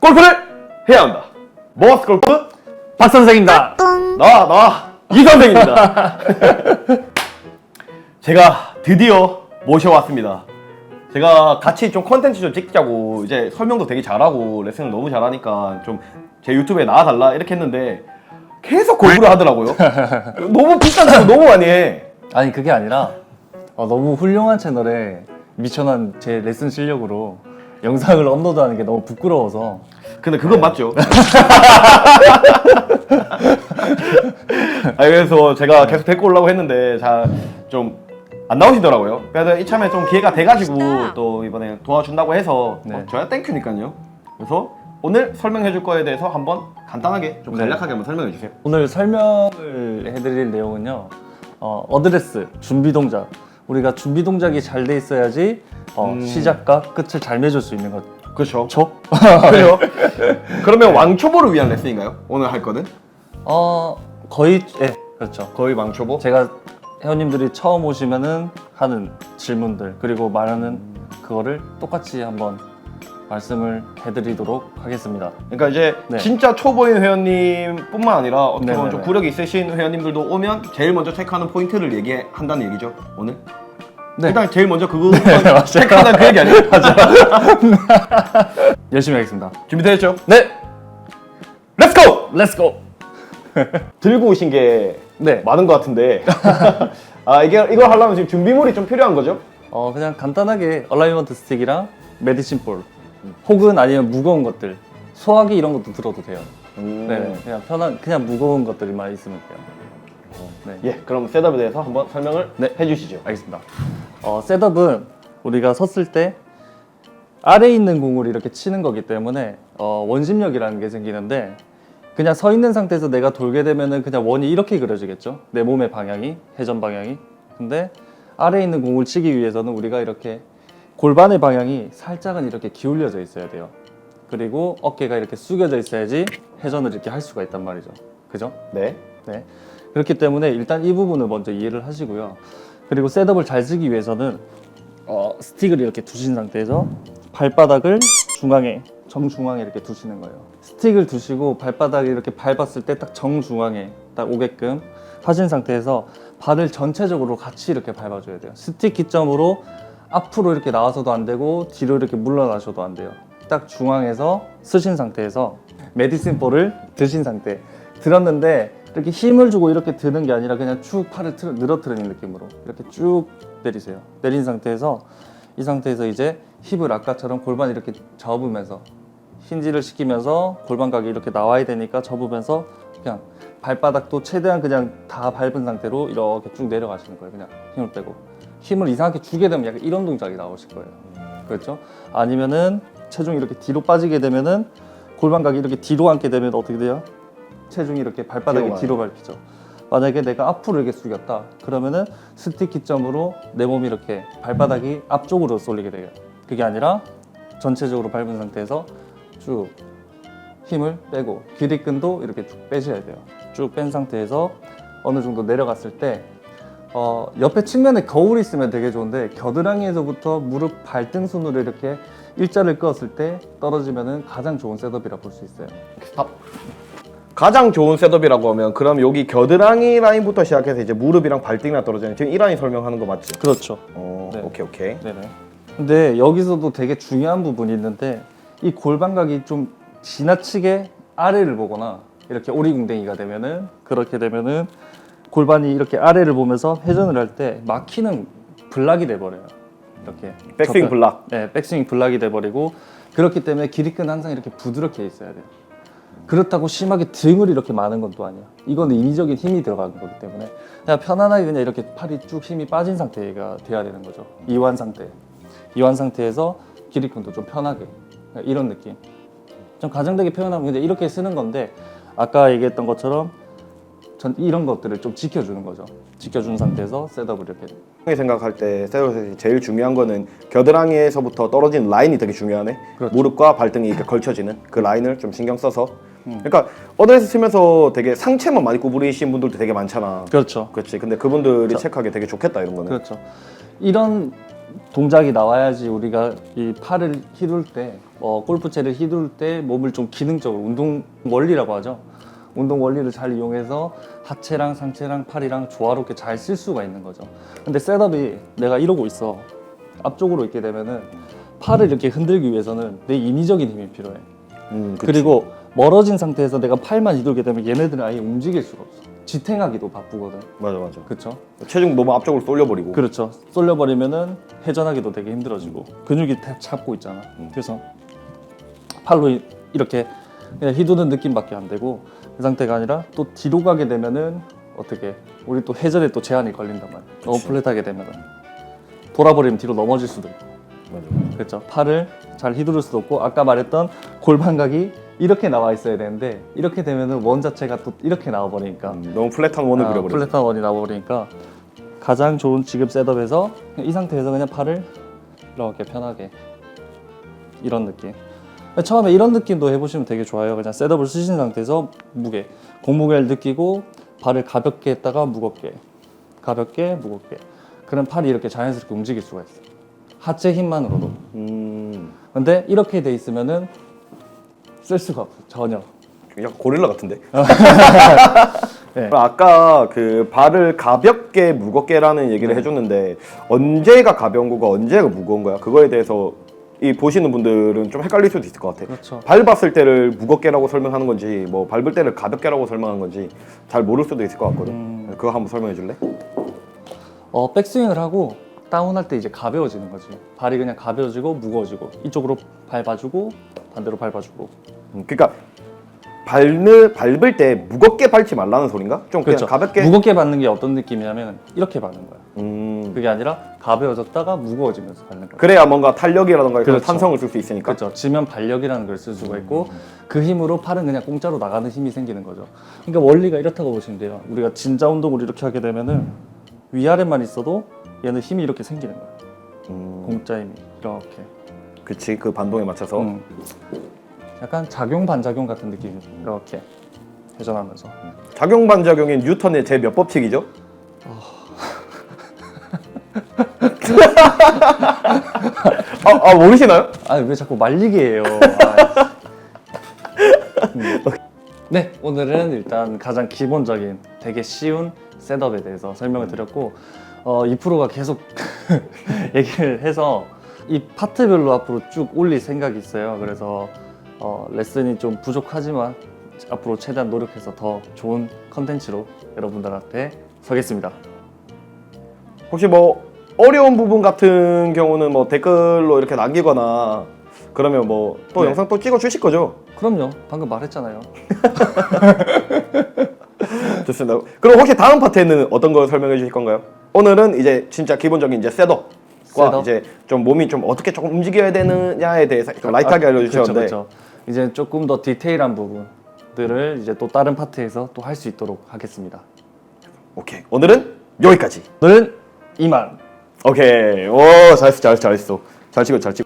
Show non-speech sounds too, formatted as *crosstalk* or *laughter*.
골프를 해야 한다. 머스 골프 박 선생입니다. 나와 나와 이 선생입니다. *laughs* 제가 드디어 모셔왔습니다. 제가 같이 좀 컨텐츠 좀 찍자고 이제 설명도 되게 잘하고 레슨을 너무 잘하니까 좀 제 유튜브에 나와달라 이렇게 했는데 계속 골프를 하더라고요. *laughs* 너무 비싼 거 너무 많이 해. 아니 그게 아니라 어, 너무 훌륭한 채널에 미천한 제 레슨 실력으로 영상을 업로드하는 게 너무 부끄러워서 근데 그건 맞죠. 아 그래서 제가 계속 데리고 오려고 했는데 잘좀 안 나오시더라고요. 그래서 이참에 좀 기회가 돼가지고 또 이번에 도와준다고 해서 네. 어, 저야 땡큐니까요. 그래서 오늘 설명해줄 거에 대해서 한번 간단하게 좀 네. 간략하게 한번 설명해 주세요. 오늘 설명을 해드릴 내용은요 어, 어드레스 준비 동작 우리가 준비 동작이 잘 돼 있어야지 어, 음. 시작과 끝을 잘 맺을 수 있는 그렇죠. 거죠. *laughs* 그래요. 그러면 왕초보를 위한 레슨인가요? 오늘 할 거는 어 거의 예 그렇죠. 거의 왕초보. 제가 회원님들이 처음 오시면은 하는 질문들 그리고 말하는 그거를 똑같이 한번 말씀을 해드리도록 하겠습니다. 그러니까 이제 네. 진짜 초보인 회원님뿐만 아니라 어떻게 보면 좀 네네네. 구력이 있으신 회원님들도 오면 제일 먼저 체크하는 포인트를 얘기한다는 얘기죠 오늘. 네. 일단 제일 먼저 그거 맞아요. 체크하는 그 얘기 아니에요? *laughs* 열심히 하겠습니다. 준비되셨죠? 네, 렛츠고! 렛츠 고. 들고 오신 게 네. 많은 것 같은데 *laughs* 아 이게 이걸 하려면 지금 준비물이 좀 필요한 거죠? 어 그냥 간단하게 얼라이먼트 스틱이랑 메디신 볼 혹은 아니면 무거운 것들 소화기 이런 것도 들어도 돼요. 네, 그냥 편한 그냥 무거운 것들만 있으면 돼요. 네. 예, 그럼 셋업에 대해서 한번 설명을 네. 해주시죠. 알겠습니다. 어, 셋업은 우리가 섰을 때 아래에 있는 공을 이렇게 치는 거기 때문에 어, 원심력이라는 게 생기는데 그냥 서 있는 상태에서 내가 돌게 되면은 그냥 원이 이렇게 그려지겠죠. 내 몸의 방향이 회전 방향이. 근데 아래에 있는 공을 치기 위해서는 우리가 이렇게 골반의 방향이 살짝은 이렇게 기울여져 있어야 돼요. 그리고 어깨가 이렇게 숙여져 있어야지 회전을 이렇게 할 수가 있단 말이죠. 그죠? 네. 네. 그렇기 때문에 일단 이 부분을 먼저 이해를 하시고요. 그리고 셋업을 잘 쓰기 위해서는 어, 스틱을 이렇게 두신 상태에서 발바닥을 중앙에 정중앙에 이렇게 두시는 거예요. 스틱을 두시고 발바닥을 이렇게 밟았을 때 딱 정중앙에 딱 오게끔 하신 상태에서 발을 전체적으로 같이 이렇게 밟아줘야 돼요. 스틱 기점으로 앞으로 이렇게 나와서도 안 되고 뒤로 이렇게 물러나셔도 안 돼요. 딱 중앙에서 쓰신 상태에서 메디슨 볼을 드신 상태 들었는데 이렇게 힘을 주고 이렇게 드는 게 아니라 그냥 쭉 팔을 틀어, 늘어뜨리는 느낌으로 이렇게 쭉 내리세요. 내린 상태에서 이 상태에서 이제 힙을 아까처럼 골반 이렇게 접으면서 힌지를 시키면서 골반각이 이렇게 나와야 되니까 접으면서 그냥 발바닥도 최대한 그냥 다 밟은 상태로 이렇게 쭉 내려가시는 거예요. 그냥 힘을 빼고 힘을 이상하게 주게 되면 약간 이런 동작이 나오실 거예요. 그렇죠? 아니면은 체중이 이렇게 뒤로 빠지게 되면은 골반각이 이렇게 뒤로 앉게 되면 어떻게 돼요? 체중이 이렇게 발바닥이 뒤로 뒤로 밟히죠. 만약에 내가 앞으로 이렇게 숙였다 그러면은 스틱 기점으로 내 몸이 이렇게 발바닥이 앞쪽으로 쏠리게 돼요. 그게 아니라 전체적으로 밟은 상태에서 쭉 힘을 빼고 길이끈도 이렇게 쭉 빼셔야 돼요. 쭉 뺀 상태에서 어느 정도 내려갔을 때 어, 옆에 측면에 거울이 있으면 되게 좋은데 겨드랑이에서부터 무릎 발등순으로 이렇게 일자를 끄었을 때 떨어지면은 가장 좋은 셋업이라 볼 수 있어요. 스탑. 가장 좋은 셋업이라고 하면 그럼 여기 겨드랑이 라인부터 시작해서 이제 무릎이랑 발등이랑 떨어지는 지금 이 라인 설명하는 거 맞지? 그렇죠. 어, 네. 오케이 오케이. 네네. 근데 여기서도 되게 중요한 부분이 있는데 이 골반각이 좀 지나치게 아래를 보거나 이렇게 오리궁뎅이가 되면은 그렇게 되면은 골반이 이렇게 아래를 보면서 회전을 할 때 막히는 블락이 돼 버려요. 이렇게 백스윙 접근- 블락. 네, 백스윙 블락이 돼 버리고 그렇기 때문에 길이끈 항상 이렇게 부드럽게 있어야 돼요. 그렇다고 심하게 등을 이렇게 많은 건또 아니야. 이거는 인위적인 힘이 들어가는 거기 때문에 그냥 편안하게 그냥 이렇게 팔이 쭉 힘이 빠진 상태가 돼야 되는 거죠. 이완 상태. 이완 상태에서 길이끈도 좀 편하게 그냥 이런 느낌. 좀 가정되게 표현하면 근데 이렇게 쓰는 건데 아까 얘기했던 것처럼 전 이런 것들을 좀 지켜주는 거죠. 지켜준 상태에서 셋업을 이렇게 이 생각할 때 셋업에서 제일 중요한 거는 겨드랑이에서부터 떨어지는 라인이 되게 중요하네. 그렇죠. 무릎과 발등이 이렇게 걸쳐지는 그 라인을 좀 신경 써서. 그러니까 어드레스 치면서 되게 상체만 많이 구부리신 분들도 되게 많잖아. 그렇죠. 그렇지. 근데 그분들이 체크하기 되게 좋겠다 이런 거는. 그렇죠. 이런 동작이 나와야지 우리가 이 팔을 휘둘 때, 어, 골프채를 휘둘 때 몸을 좀 기능적으로 운동 원리라고 하죠. 운동 원리를 잘 이용해서 하체랑 상체랑 팔이랑 조화롭게 잘 쓸 수가 있는 거죠. 근데 셋업이 내가 이러고 있어. 앞쪽으로 있게 되면은 팔을 이렇게 흔들기 위해서는 내 인위적인 힘이 필요해. 음, 그치. 그리고 멀어진 상태에서 내가 팔만 휘두르게 되면 얘네들은 아예 움직일 수가 없어. 지탱하기도 바쁘거든. 맞아 맞아. 그렇죠? 체중 너무 앞쪽으로 쏠려버리고. 그렇죠. 쏠려버리면은 회전하기도 되게 힘들어지고 근육이 다 잡고 있잖아. 그래서 팔로 이- 이렇게 그냥 휘두는 느낌밖에 안 되고 그 상태가 아니라 또 뒤로 가게 되면은 어떻게 우리 또 회전에 또 제한이 걸린단 말이야. 너무 그치. 플랫하게 되면은 돌아버리면 뒤로 넘어질 수도 있고. 맞아. 그렇죠. 팔을 잘 휘두를 수도 없고 아까 말했던 골반각이 이렇게 나와 있어야 되는데 이렇게 되면은 원 자체가 또 이렇게 나와 버리니까. 음, 너무 플랫한 원을 아, 그려버려. 플랫한 원이 나와 버리니까 가장 좋은 지금 셋업에서 이 상태에서 그냥 팔을 이렇게 편하게 이런 느낌. 처음에 이런 느낌도 해보시면 되게 좋아요. 그냥 셋업을 쓰신 상태에서 무게 공무게를 느끼고 발을 가볍게 했다가 무겁게 가볍게 무겁게. 그럼 팔이 이렇게 자연스럽게 움직일 수가 있어요. 하체 힘만으로도. 음, 근데 이렇게 돼 있으면은 쓸 수가 없어 전혀 약간 고릴라 같은데. *laughs* 네. 아까 그 발을 가볍게 무겁게라는 얘기를 해줬는데 언제가 가벼운 거고 언제가 무거운 거야? 그거에 대해서 이 보시는 분들은 좀 헷갈릴 수도 있을 것 같아. 그렇죠 밟았을 때를 무겁게라고 설명하는 건지 뭐 밟을 때를 가볍게라고 설명하는 건지 잘 모를 수도 있을 것 같거든. 음. 그거 한번 설명해 줄래? 어, 백스윙을 하고 다운할 때 이제 가벼워지는 거지. 발이 그냥 가벼워지고 무거워지고 이쪽으로 밟아주고 반대로 밟아주고. 음, 그러니까 밟는 밟을 때 무겁게 밟지 말라는 소린가? 좀 그냥 가볍게. 그렇죠. 무겁게 밟는 게 어떤 느낌이냐면 이렇게 밟는 거야. 음, 그게 아니라 가벼워졌다가 무거워지면서 밟는 거야. 그래야 뭔가 탄력이라던가 그런 그렇죠. 탄성을 쓸수 있으니까. 그렇죠. 지면 발력이라는 걸 쓸 수가 있고 그 힘으로 팔은 그냥 공짜로 나가는 힘이 생기는 거죠. 그러니까 원리가 이렇다고 보시면 돼요. 우리가 진자 운동을 이렇게 하게 되면은 위아래만 있어도 얘는 힘이 이렇게 생기는 거야. 음, 공짜 힘이 이렇게. 그치 그 반동에 맞춰서. 음. 약간 작용 반작용 같은 느낌이 이렇게 회전하면서 작용 반작용인 뉴턴의 제 몇 법칙이죠? 아, 아 모르시나요? 아 왜 자꾸 말리게 해요 아, 음. 네 오늘은 일단 가장 기본적인 되게 쉬운 셋업에 대해서 설명을 드렸고 어, 이 프로가 계속 *laughs* 얘기를 해서 이 파트별로 앞으로 쭉 올릴 생각이 있어요 그래서 어, 레슨이 좀 부족하지만 앞으로 최대한 노력해서 더 좋은 컨텐츠로 여러분들한테 서겠습니다 혹시 뭐 어려운 부분 같은 경우는 뭐 댓글로 이렇게 남기거나 그러면 뭐 또 네. 영상 또 찍어 주실 거죠? 그럼요 방금 말했잖아요 *laughs* 좋습니다. 그럼 혹시 다음 파트에는 어떤 거 설명해 주실 건가요? 오늘은 이제 진짜 기본적인 이제 셋업 과 셋업. 이제 좀 몸이 좀 어떻게 조금 움직여야 되느냐에 대해서 좀 라이트하게 알려주셨는데 그렇죠, 그렇죠. 이제 조금 더 디테일한 부분들을 이제 또 다른 파트에서 또 할 수 있도록 하겠습니다. 오케이 오늘은 여기까지. 오늘은 이만. 오케이 오 잘했어 잘했어 잘했어 잘 치고 잘 치고